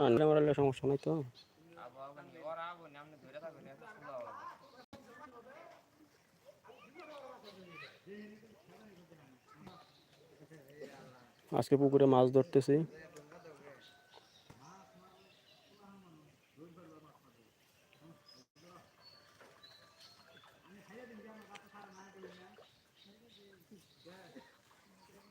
আন্ডা মারালে সমস্যা নাই তো। আজকে পুকুরে মাছ ধরতেছি হয় এইখানে কিন্তু মাছ ভালোই জমছে ওই মাথায় যায় না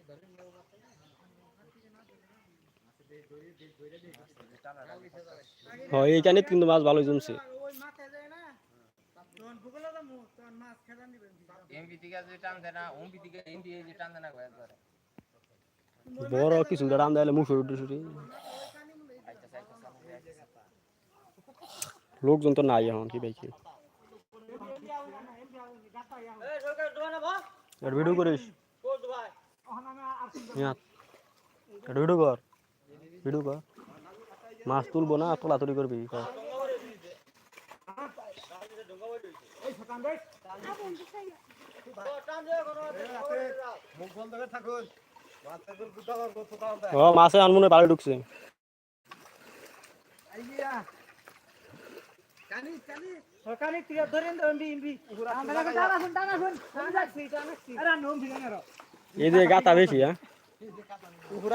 তখন ভূগোলে যাব তখন মাছ খেলান দিবেন এমপি থেকে যে টান দেয় না ওমপি থেকে এমপি যে টান দেয় না কয়েক করে বড় কিছু রান দিলে মুসুরি টুসুরি আচ্ছা আচ্ছা লোকজন তো নাই এখন কি দেখি এটা ভিডিও করিস ইয়াত। এটা ভিডিও কর ভিডিও কর মাছ তুলবো না, তোলাতুলি করবি কর। ও, মাছে আনমনে বাড়ি ঢুকছে। এই যে গাতা বেশি হ্যাঁ? উপরে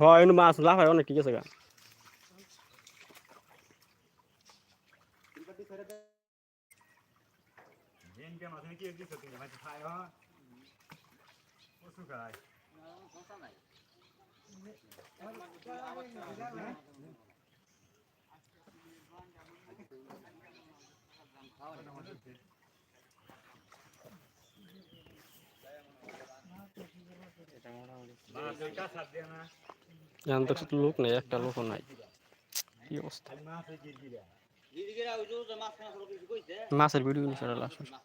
হয় এনে মাছ লাফায় অনেক ঠিক আছে গা এখন তো লোক নেই একটা লোকও নাই। কি অবস্থা? মাছের ভিডিও লাস্ট হলো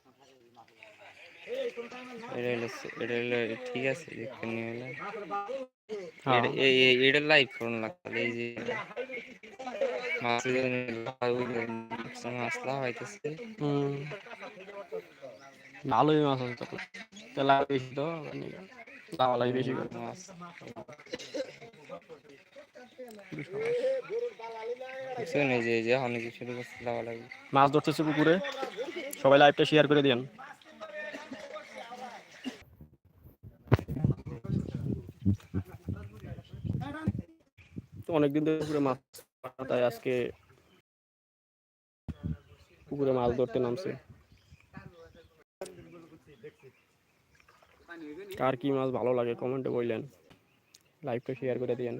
ঠিক আছে হ্যাঁ। এটা- এই এই- এটা লাইভ লাগবে এই যে ভালোই মাছ আছে তো তেলা বেশি তো বেশি করে মাছ মাছ ধরতেছে পুকুরে। সবাই লাইভটা শেয়ার করে দিন তো অনেকদিন ধরে পুকুরে মাছ তাই আজকে পুকুরে মাছ ধরতে নামছে। কার কি মাছ ভালো লাগে কমেন্টে বললেন। লাইভটা শেয়ার করে দিন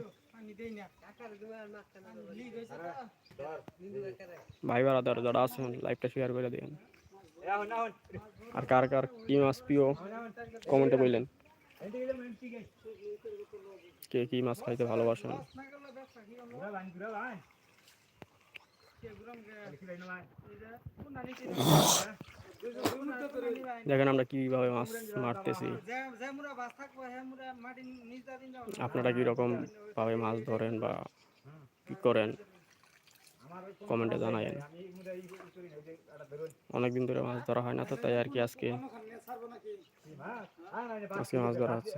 ভাই বারাদার যারা আছেন লাইভটা শেয়ার করে দিন আর কার কার কি মাছ প্রিয়, কমেন্টে বললেন। কে কি মাছ খাইতে ভালোবাসেন? দেখেন আমরা কীভাবে মাছ মারতেছি। আপনারা কি রকম ভাবে মাছ ধরেন বা কি করেন? কমেন্টে জানায়েন। অনেকদিন ধরে মাছ ধরা হয় না তো, তাই আর কি আজকে আজকে মাছ ধরা হচ্ছে।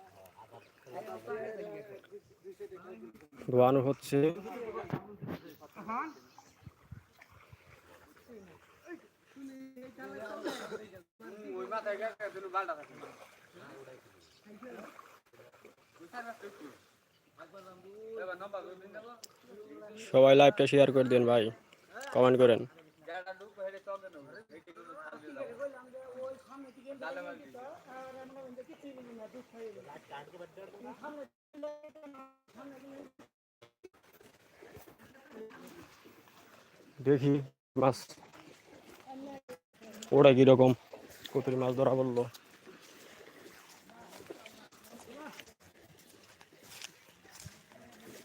ধোয়ানো হচ্ছে। সবাই লাইভটা শেয়ার করে দিন ভাই। কমেন্ট করেন। দেখি মাছ ওটা কীরকম কতরি মাছ ধরা বলল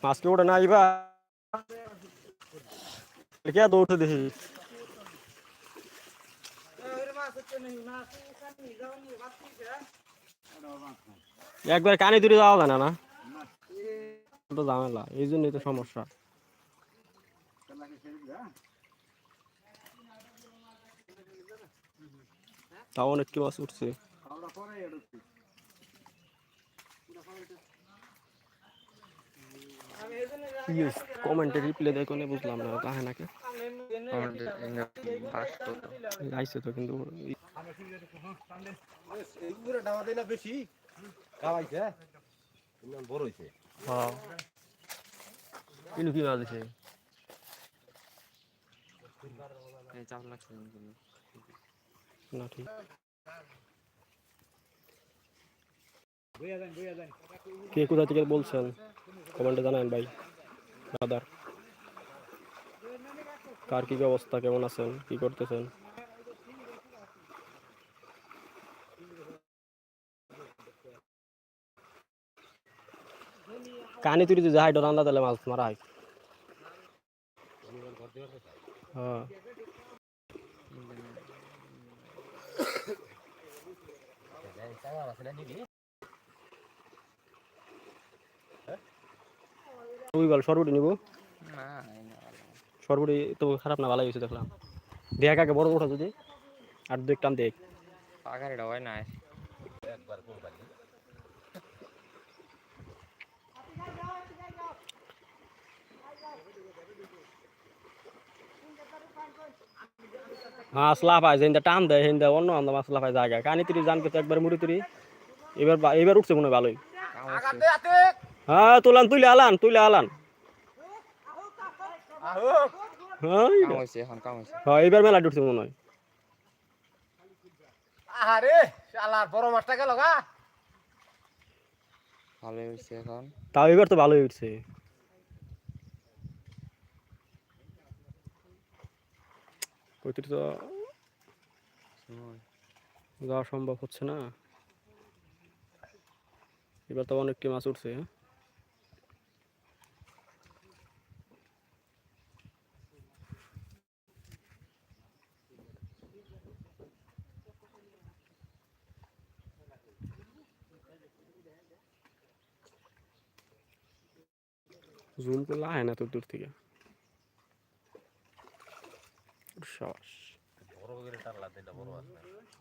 মাছ কি ওটা না আইবা কে দৌড়তে দেখি একবার কানে দূরে যাওয়া যায় না না? তো ঝামেলা এই জন্যই তো সমস্যা। তাও অনেক কি মাছ উঠছে? কমেন্টে রিপ্লাই দেয় কোনে বুঝলাম না তাহে নাকি? আইছে তো। কিন্তু। খাওয়াইছে বড় হইছে। হ্যাঁ। কি মাছ আছে চাপ লাগছে না ঠিক। কে কোথা থেকে বলছেন? কমেন্টে জানান ভাই। দাদার কার কি অবস্থা? কেমন আছেন? কি করতেছেন? কানি তুই যদি যাই ডরান্দা তাহলে মাছ মারা হয়। হ্যাঁ। বল সরবটি নিব। সরবটি তো খারাপ না ভালো হয়েছে, দেখলাম। দেখ আগে, বড় ওঠা যদি, আর দু টান দেখ। পাখারিটা হয় না। মাছ লাফায় যে টান দেয় হিন্দা অন্য আন্দা মাছ লাফায় জায়গা কানি তিরি জানকে তো একবার মুড়ি তুরি এবার এবার উঠছে মনে ভালোই। হ্যাঁ তুলান তুলে আলান তুলে আলান। হ্যাঁ হ্যাঁ এবার মেলা উঠছে মনে হয়। আরে শালার বড় মাছটা গেল গা। ভালো হয়েছে এখন। তাও এবার তো ভালোই উঠছে। কইতির তো যাওয়া সম্ভব হচ্ছে না এবার তো অনেকটি মাছ উঠছে হ্যাঁ? জুম করলে আয় না তো দূর থেকে সাবাস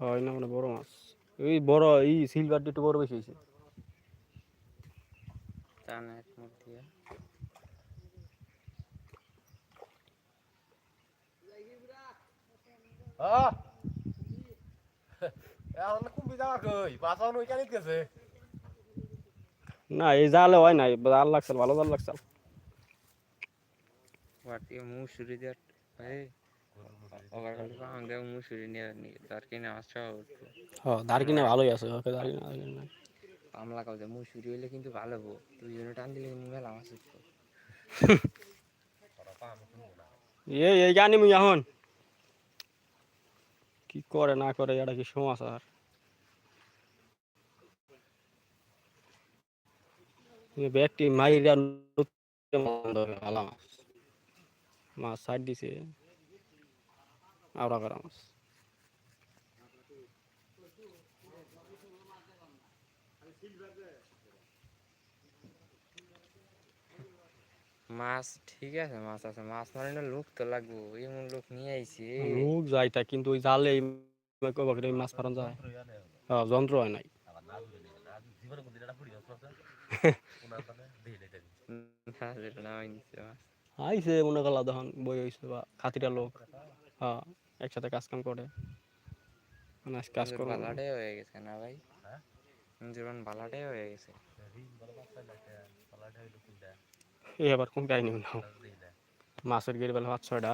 হয় না মানে বড় মাছ। এই বড় এই সিলভার একটু বড় বেশি হয়েছে। হ্যাঁ না এই জালে হয় নাই জাল লাগছে ভালো জাল লাগছে। মুসুরি দিয়ে ভাই ওভার খালি পাম দেও মুসুরি নিয়ে নিয়ে আসছে উঠবো হ্যাঁ ভালোই আছে ওকে দাঁড় কিনে না পাম মুসুরি হইলে কিন্তু ভালো হব দুইজনে টান দিলে কিন্তু মেলা মাছ জানি মুই এখন কি করে না করে এটা কি সমাচার ব্যক্তি মাইরা মাছ মাছ সাইড দিছে করা মাছ মাছ ঠিক আছে মাছ আছে। মাছ মারে না লোক তো লাগবো। এমন লোক নিয়ে আইছি। লোক যায় তা কিন্তু ওই জালে মাছ মারন যায় হ্যাঁ যন্ত্র হয় নাই। মানে আইছে মনে করলা তখন বই হইছে বা খাতিরা লোক। হ্যাঁ। একসাথে কাজ কাম করে। মানে আজ কাজ করব। বালাটাই হয়ে গেছে না ভাই? হ্যাঁ? জীবন বালাটাই হয়ে গেছে। এই আবার কোন কাহিনী নাও? মাছের গেড়ে বেলা পাঁচ ছয়টা।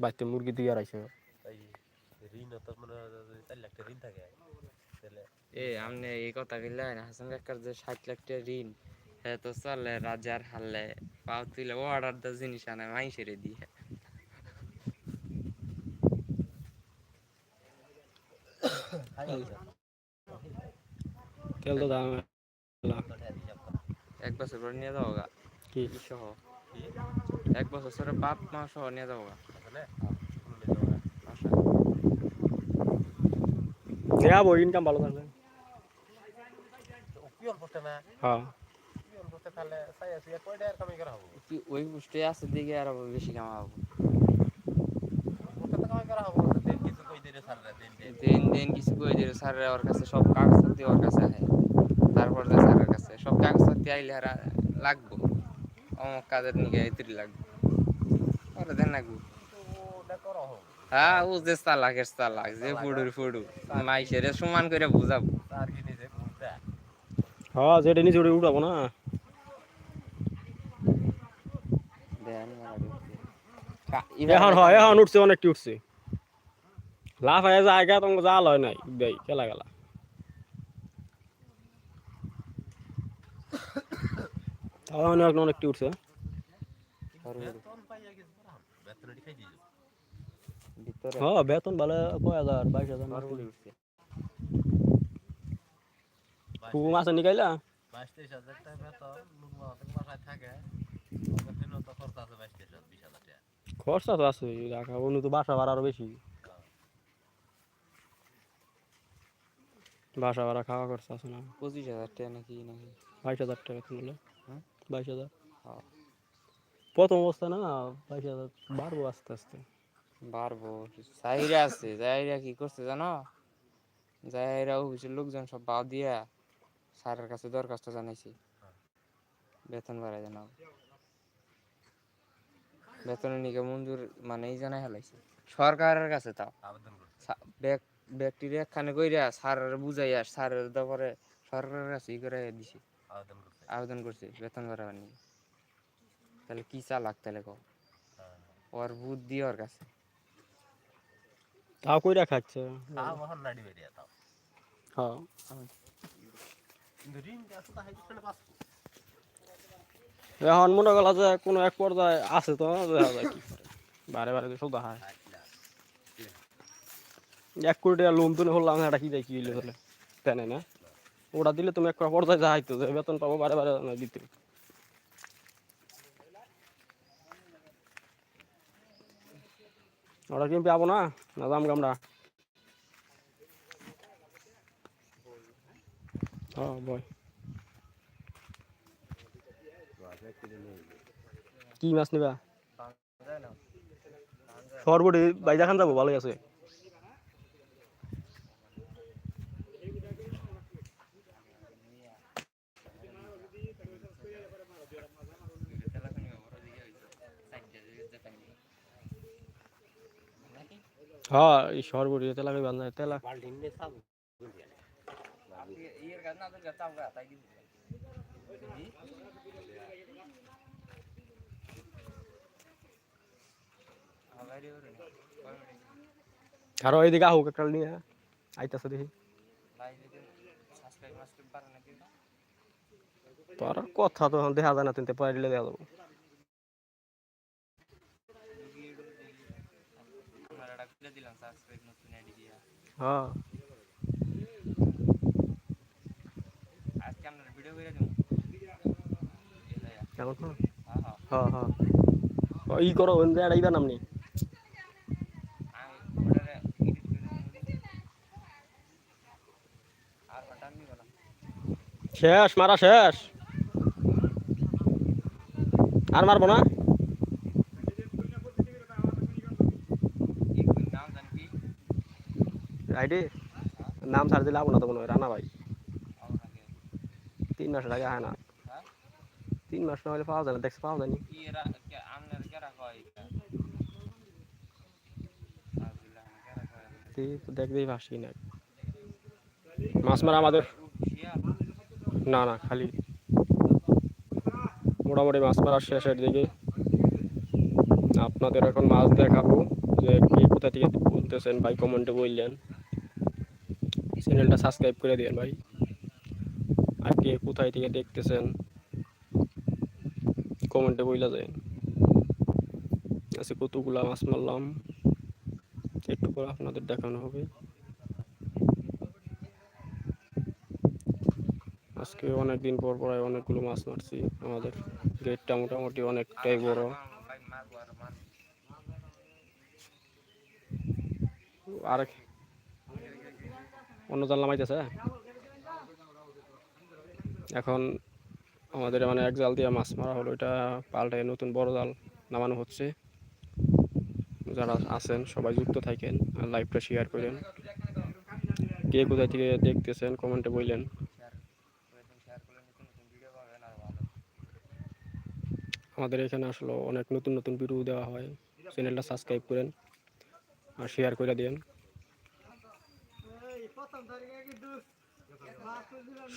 বাড়িতে মুরগি দিয়ে ঋণ তো মনে চার লাখ ঋণ থাকে। এ আমনে এই কথা গেলে হাসান কাকার যে ষাট লাখ টাকা ঋণ হ্যাঁ তো চলে রাজার হারলে পাও তুলে অর্ডার দা জিনিস আনে মাইসের দিয়ে। তেল তো দাম এক বছর পর নিয়ে যাব গা কি? সহ এক বছর পরে বাপ মা সহ নিয়ে যাব গা। নেওয়া ইনকাম ভালো থাকবে। হ্যাঁ। ওই পুষ্টে আছে দিকে আর বেশি কামাবো। করা হবে দিন দিন দিন। দিন দিন কিছু কই দিল স্যারের ওর কাছে সব কাগজপত্র ওর কাছে আহে তারপর যে স্যারের কাছে সব কাগজ কাগজপত্র আইলে আর লাগবো। অমুক কাজের নিকে ইত্রি লাগবো। ওরা দেন লাগবো হ্যাঁ ও যে চালাকের চালাক যে ফুডুর ফুডু। মাইসের সমান করে বুঝাবো। নিজে হ্যাঁ যেটা ওটা উঠাবো না। দেন এখন হয় এখন উঠছে অনেকটি উঠছে। লাভ হয়ে জায়গা তোমাকে জাল হয় নাই, দেই, খেলা গেলা অনেক উঠছে। মাছ নিকাইলা খরচ তো আছে তো বাসা ভাড়া আরও বেশি। বাসা ভাড়া খাওয়া খরচা আছে না। পঁচিশ হাজার টাকা নাকি নাকি? বাইশ হাজার টাকা হলে। হ্যাঁ? বাইশ হাজার। হ্যাঁ। প্রথম অবস্থা না বাইশ হাজার। বাড়বো আস্তে আস্তে। বাড়বো জাহিরা আছে জাহিরা কি করছে জানো? জাহিরা অফিসের লোকজন সব বাদ দিয়া স্যারের কাছে দরখাস্ত জানাইছি। বেতন বাড়াই জানাও বেতনের নিকে মঞ্জুর মানে এই জানাই হেলাইছে সরকারের কাছে তাও। আবেদন ব্যাক ব্যাকটেরিয়া একখানে কইরা স্যারের বুঝাইয়া স্যারের তারপরে সরকারের কাছে ই করে দিছি। আবেদন করছে। করছি বেতন বাড়াবার নিয়ে তাহলে কি তাহলে কো হ্যাঁ। ওর বুদ্ধি ওর কাছে। তাও কইরা খাচ্ছে। তা মহন নাড়ি বেরিয়ে তাও। হ্যাঁ। এখন মনে করা যে কোনো এক পর্যায়ে আছে তো দেখা যায় কি বারে বারে তো সব হয়। এক কোটি টাকা লোন তুলে হলাম এটা কি দেয়, কি হইলে তাহলে? তাই না। ওটা দিলে তুমি এক পর্যায়ে যা হইতো, বেতন পাবো বারে বারে না দিতে। ওরা কি পাবো না? না দাম হ্যাঁ বয়। কি মাছ নিবা? সরবটি, বাইজা খান যাব, ভালোই আছে। হ্যাঁ এই সরবটি তেলা কই বান্ধা তেলা। বাল্টি নিয়ে সাবু আরও এইদিকে আহুক একটা নিয়ে, আইতাছে দেখি। তোর কথা তো দেখা যায় না, তিনটে পাইলে দেখা যাব দিলাম সাবস্ক্রাইব নতুন আইডি দিয়া হ্যাঁ। আজকে আমরা ভিডিও করে দেবো। এখন হ্যাঁ হ্যাঁ। হ্যাঁ হ্যাঁ। ও, ই করো ওই যে নামনি শেষ মারা শেষ। আর মারবো না কি নাম জানি কি আইডি নাম ছাড় দিলে না তো কোনো রানা ভাই। তিন মাসের আগে হয় না। তিন মাস না হলে পাওয়া যাবে দেখছে পাওয়া যায়নি। তো দেখতেই পাসি না। মাছ মারা আমাদের। না না, খালি। মোটামুটি মাছ মারার শেষের দিকে। আপনাদের এখন মাছ দেখাবো যে কে কোথা থেকে বলতেছেন, ভাই কমেন্টে বললেন। চ্যানেলটা সাবস্ক্রাইব করে দিন ভাই। আর কে কোথায় থেকে দেখতেছেন কমেন্টে বইলা যায় আজকে কতগুলা মাছ মারলাম, একটু করে আপনাদের দেখানো হবে। আজকে অনেক দিন পর পর অনেকগুলো মাছ মারছি, আমাদের গেটটা মোটামুটি অনেকটাই বড়। আর অন্য জাল নামাইতেছে। এখন আমাদের মানে এক জাল দিয়ে মাছ মারা হলো, এটা পাল্টায় নতুন বড় জাল নামানো হচ্ছে। যারা আছেন, সবাই যুক্ত থাকেন আর লাইভটা শেয়ার করেন। কে কোথায় থেকে দেখতেছেন কমেন্টে বললেন। আমাদের এখানে আসলে অনেক নতুন নতুন ভিডিও দেওয়া হয়। চ্যানেলটা সাবস্ক্রাইব করেন আর শেয়ার করে দিন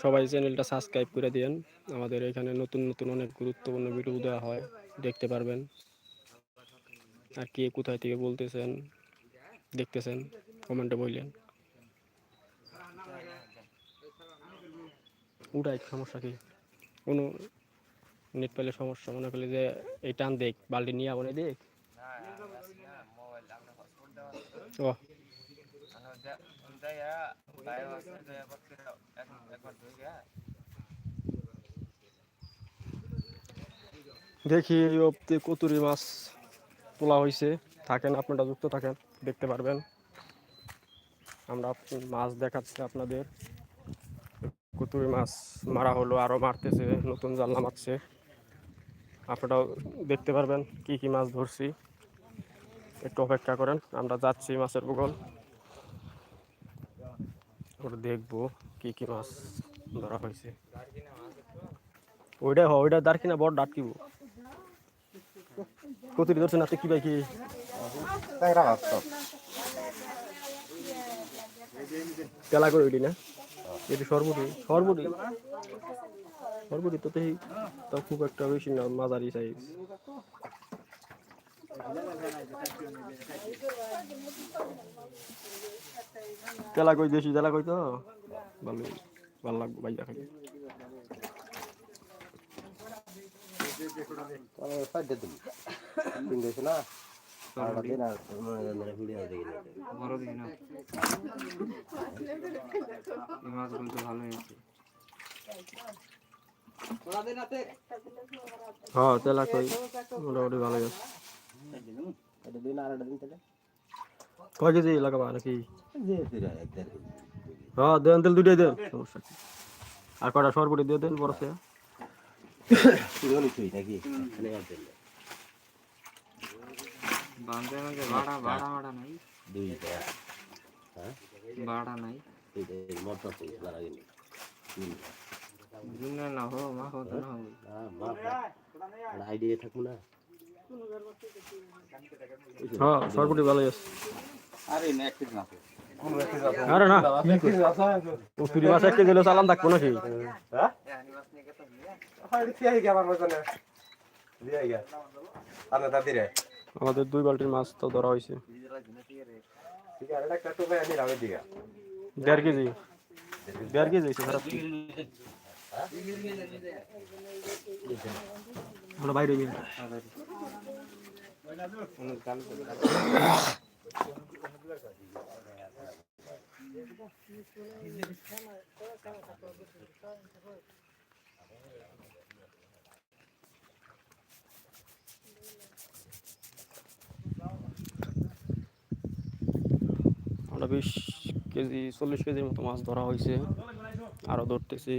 সবাই চ্যানেলটা সাবস্ক্রাইব করে দিন আমাদের এখানে নতুন নতুন অনেক গুরুত্বপূর্ণ ভিডিও দেওয়া হয় দেখতে পারবেন। আর কে কোথায় থেকে বলতেছেন দেখতেছেন কমেন্টে বললেন। উঠাই সমস্যা কি? কোনো নেট পেলে সমস্যা মনে করলে যে এই টান দেখ বালতি নিয়ে আবার দেখ। না আমি আছি না মোবাইল আপনার হটস্পট দেওয়া আছে ও আমার একবার ধুই গা দেখি এই অব্দি কতুরি মাছ তোলা হয়েছে থাকেন আপনারা যুক্ত থাকেন দেখতে পারবেন। আমরা মাছ দেখাচ্ছি আপনাদের। কতুরি মাছ মারা হলো আরও মারতেছে নতুন জাল নামাচ্ছে আপনারাও দেখতে পারবেন কি কি মাছ ধরছি। একটু অপেক্ষা করেন আমরা যাচ্ছি মাছের ভূগোল। ওটা দেখব কি কি মাছ ধরা হয়েছে। ওইটা ওইটা দাঁড় কিনা বড় ডাটকিব কতুরি ধরছেন আপনি কি ভাই কি তেলা করে ওইটি না? এটি সর্বটি সর্বটি সর্বটি তো তেই তো খুব একটা বেশি না মাঝারি সাইজ তেলা কই দেশি, তেলা কই তো? ভালো ভালো লাগবে ভাই দেখা বড় দিই না এই মাছগুলো তো ভালোই আছে হ্যাঁ তেলা কই? মোটামুটি ভালো আছে। কয় কেজি লাগাবা নাকি? হ্যাঁ দেন তেল দুইটাই দেন। সমস্যা আর কটা সরবটি দিয়ে দেন বড় সে বান্ধে আমাকে ভাড়া ভাড়া ভাড়া নাই। ভাড়া নাই। দিনে না হো মা হতো না হো আইডিয়া থাকব না। হ্যাঁ সরবটি ভালো আছে। আরে না এক কেজি না আরে না। ও তুরি মাছ এক কেজি হলে চালান থাকব নাকি? আমাদের দুই বালতির মাছ তো ধরা হয়েছে। দেড় কেজি। দেড় কেজি? আমরা বাইরে গিয়ে আমরা বিশ কেজি, চল্লিশ কেজির মতো মাছ ধরা হয়েছে। আরও ধরতেছি।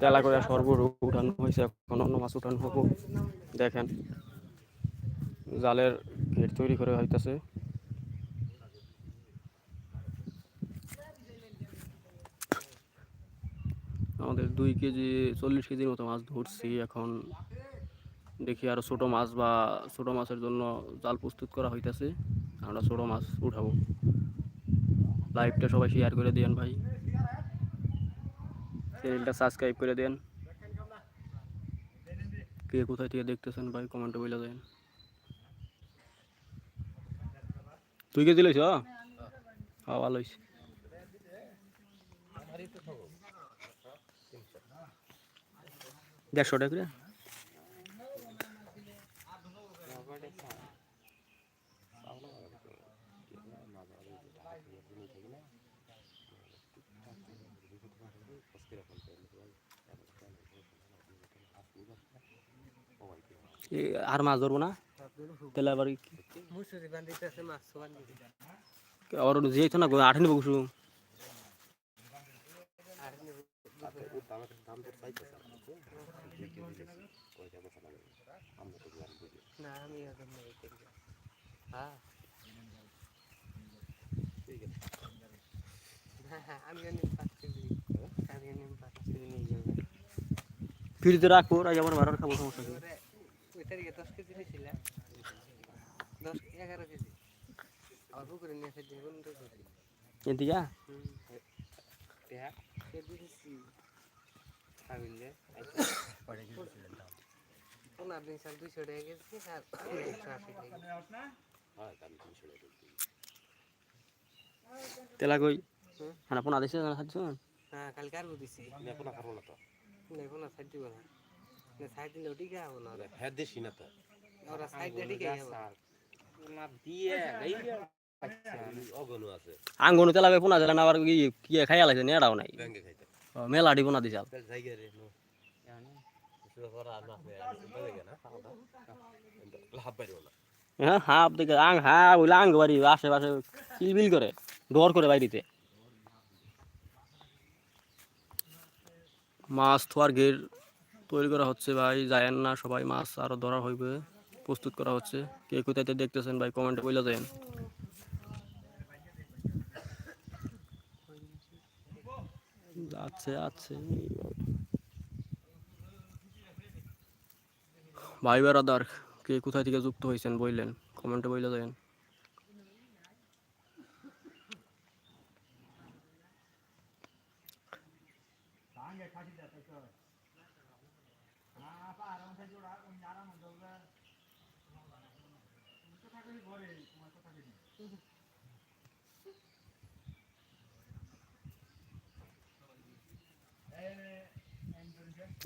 তেলা করে সর্বর উঠানো হয়েছে, এখন অন্য মাছ উঠানো হব। দেখেন। জালের ঘের তৈরি করে হইতেছে। আমাদের দুই কেজি, চল্লিশ কেজির মতো মাছ ধরছি এখন। দেখি আরও ছোটো মাছ বা ছোটো মাছের জন্য জাল প্রস্তুত করা হইতেছে। আমরা ছোটো মাছ উঠাবো। লাইভটা সবাই শেয়ার করে দেন ভাই। চ্যানেলটা সাবস্ক্রাইব করে দেন। কে কোথায় থেকে দেখতেছেন ভাই, কমেন্টে বলে দেন। তুই কেজি লইছ হ্যাঁ ভালো হয়েছে। দেড়শো টাকা আর মাছ ধরবো না? তাহলে আবার কি- মুসুরি বান্ধিতেছে মাছ বান্ধিতে আর যেহেতু না আঠে নিবো কিছু না আমি এখন নেই দেখব হ্যাঁ হ্যাঁ আমি নিম পাঁচ কেজি আমি নিম পাঁচ কেজি নিয়ে যাব ফ্রিজে রাখব রাখ আবার বারার খাব সমস্যা কি ওরে ওই তারিখে দশ এগারো কেজি। আর পুকুরে নিয়ে কেজি এদিকে পনেরো দিন সাল দুইশো টাকা গেছি আর একশো আশি টাকা তেলা কই। হ্যাঁ পোনা দিছে না খাচ্ছ হ্যাঁ কালকে আর দিছি এখন খাব না তো। না সাইড দিব না। সাইড দিলেও ঠিক হব না হ্যাঁ দেশি না তো। ওরা সাইড দিয়ে ঠিক আছে আঙ্গনু তেলা পোনা দিলে না আবার কি কি খাইয়া লাগছে নেড়াও নাই। ব্যাংকে খাইতে। মেলা ডি পোনা দিছাল। হ্যাঁ হাফ দেখে আং হ্যাঁ ওইলে আঙ্গ বাড়ি আশেপাশে কিলবিল করে ডর করে বাইরিতে। মাছ থোয়ার ঘের তৈরি করা হচ্ছে ভাই যায়েন না সবাই মাছ আরও ধরা হইবে। প্রস্তুত করা হচ্ছে। কে কোথায় দেখতেছেন ভাই? কমেন্টে বলে দেন আছে আছে। ভাই বেড়াদার কে কোথায় থেকে যুক্ত হয়েছেন বললেন কমেন্টে বলে দেন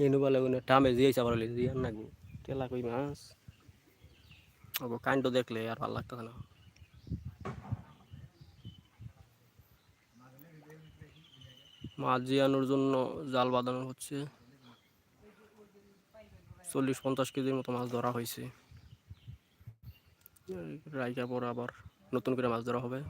এনু বলে ওনে টামে দিয়েছে আবার হলে দিয়ে নাগবো তেলা কই মাছ? ওগো কাণ্ড দেখলে আর ভালো লাগতেছে না। মাছ জিয়ানোর জন্য জাল বাঁধানো হচ্ছে। চল্লিশ পঞ্চাশ কেজির মতো মাছ ধরা হয়েছে রাইকা পর আবার নতুন করে মাছ ধরা হবে।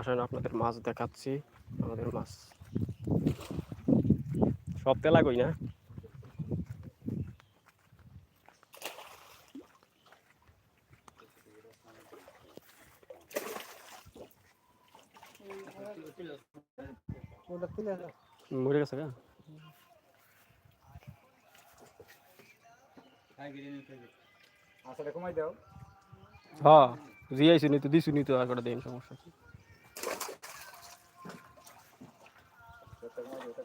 আসেন আপনাদের মাছ দেখাচ্ছি আমাদের মাছ। সব তেলা কই না? মরে গেছে গা। আসলে কমাই দাও। হ্যাঁ জিয়াইছি নি তো দিছু নি তো আর কটা দিন সমস্যা কি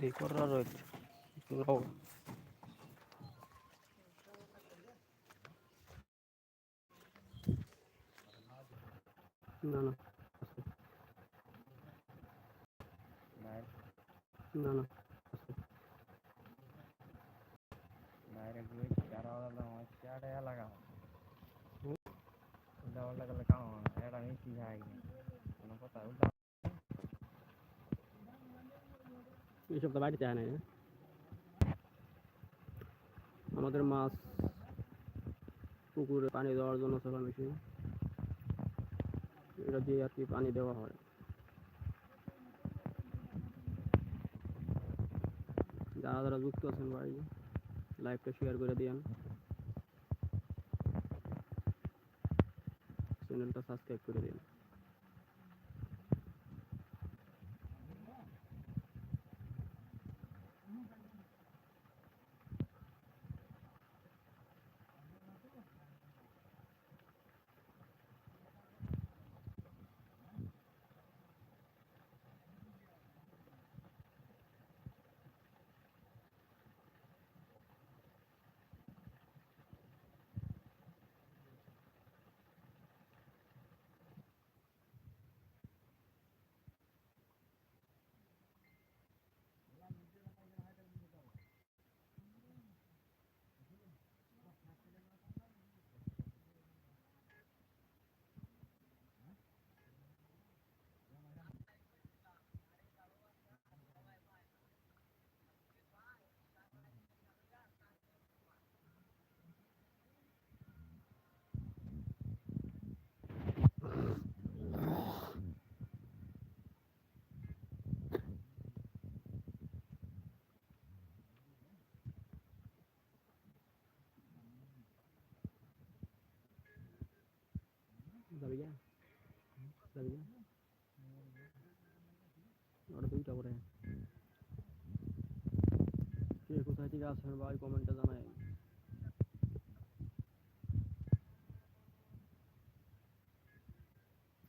দেখো রয়েছে না না না না এটা এলাকা উল্টা পাল্টা করলে কাম হবে না এটা আমি কি খাই কোনো কথা উল্টা এইসব তো বাড়িতে আয় নাই না? আমাদের মাছ পুকুরে পানি দেওয়ার জন্য সোলার মেশিন এটা দিয়ে আর কি পানি দেওয়া হয় যারা যারা যুক্ত আছেন ভাই লাইভটা শেয়ার করে দিয়েন। চ্যানেলটা সাবস্ক্রাইব করে দিন যা ওটা দুইটা করে কে কোথায় থেকে আসেন ভাই কমেন্টে জানাই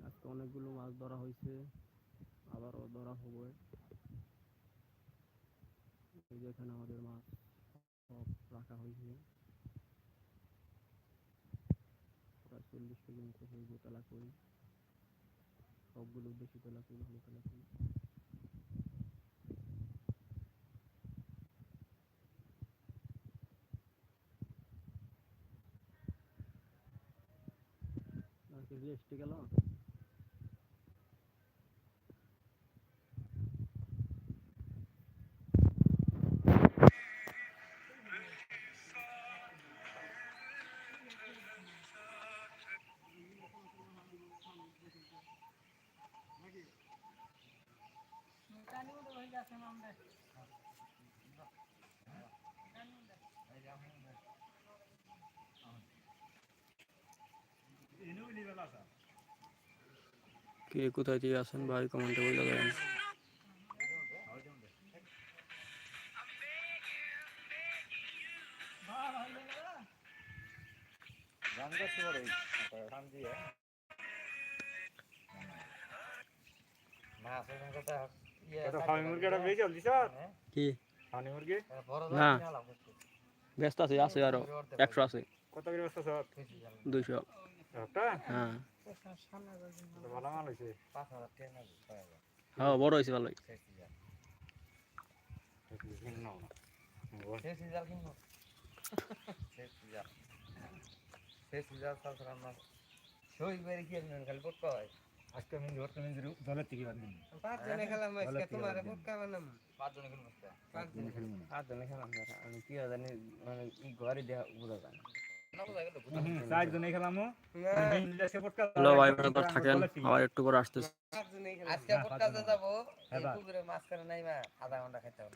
আজকে অনেকগুলো মাছ ধরা হয়েছে। আবারও ধরা হবে। এই এখানে আমাদের মাছ সব রাখা হয়েছে প্রায় চল্লিশ কিলোমিটার হইব তালা করি। সবগুলো বেশি করি ভালো তালা করি। রেস্টে গেল? কে কোথায় থেকে আসেন ভাই? কমেন্টে বলে দেবেন। কি? ফার্মি মুরগি? বড় না। ব্যস্ত আছে আছে আরও। একশো আছে। কত করে জানি না। দুইশো। হ্যাঁ। তো ভালো মাল হয়েছে। হ্যাঁ বড় হয়েছে ভালোই শেষ শেষ করে কি হয়। আজকে আমি ধরতে আমি দলের থেকে বাদ দিন পাঁচজনে খেলাম আজকে তোমার পক্কা বানাম। পাঁচজনে কিনবো আজকে। পাঁচজনে পাঁচজনে খেলাম। স্যার আমি কি জানি মানে ঘরে দেখা বোঝা যায় না। না বোঝা জনে খেলামো। ব্রাদার থাকেন। আবার একটু করে আসতেছে। পাঁচজনে খেলাম। আজকে পটকাতে যাব এই এবার। পুকুরে মাছ করে নাই মা আধা ঘণ্টা খাইতে হবে।